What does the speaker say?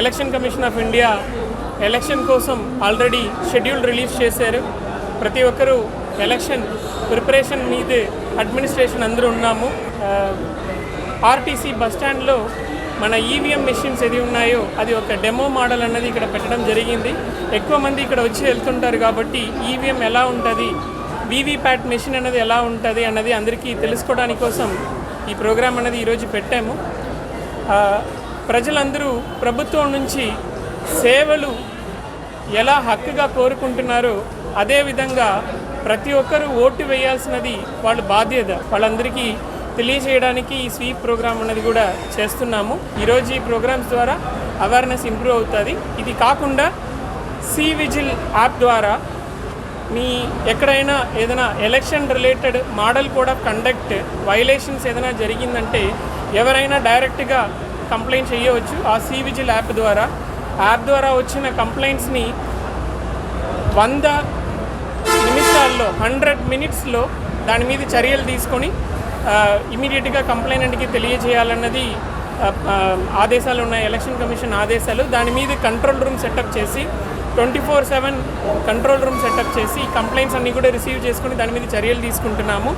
Election commission of India election కోసం already schedule release చేశారు. ప్రతి ఒక్కరూ ఎలక్షన్ ప్రిపరేషన్ మీద అడ్మినిస్ట్రేషన్ అందరూ ఉన్నాము. ఆర్టీసీ బస్ స్టాండ్లో మన ఈవీఎం మెషిన్స్ ఏది ఉన్నాయో అది ఒక డెమో మోడల్ అన్నది ఇక్కడ పెట్టడం జరిగింది. ఎక్కువ మంది ఇక్కడ వచ్చి వెళ్తుంటారు కాబట్టి ఈవీఎం ఎలా ఉంటుంది వీవీప్యాట్ మెషిన్ అనేది ఎలా ఉంటుంది అన్నది అందరికీ తెలుసుకోవడానికి కోసం ఈ ప్రోగ్రాం అనేది ఈరోజు పెట్టాము. ప్రజలందరూ ప్రభుత్వం నుంచి సేవలు ఎలా హక్కుగా కోరుకుంటున్నారో అదేవిధంగా ప్రతి ఒక్కరూ ఓటు వేయాల్సినది వాళ్ళ బాధ్యత. వాళ్ళందరికీ తెలియజేయడానికి ఈ స్వీప్ ప్రోగ్రామ్ అనేది కూడా చేస్తున్నాము. ఈరోజు ఈ ప్రోగ్రామ్స్ ద్వారా అవేర్నెస్ ఇంప్రూవ్ అవుతుంది. ఇది కాకుండా సీ విజిల్ యాప్ ద్వారా మీ ఎక్కడైనా ఏదైనా election related model code of conduct violations ఏదైనా జరిగిందంటే ఎవరైనా డైరెక్ట్గా కంప్లైంట్ చేయవచ్చు. ఆ సివిజిల్ యాప్ ద్వారా. యాప్ ద్వారా వచ్చిన కంప్లైంట్స్ని వంద నిమిషాల్లో హండ్రెడ్ మినిట్స్లో దాని మీద చర్యలు తీసుకొని ఇమీడియట్గా కంప్లైనెంట్కి తెలియజేయాలన్నది ఆదేశాలు ఉన్నాయి. ఎలక్షన్ కమిషన్ ఆదేశాలు. దాని మీద కంట్రోల్ రూమ్ సెటప్ చేసి twenty four seven control room setup చేసి కంప్లైంట్స్ అన్నీ కూడా రిసీవ్ చేసుకొని దాని మీద చర్యలు తీసుకుంటున్నాము.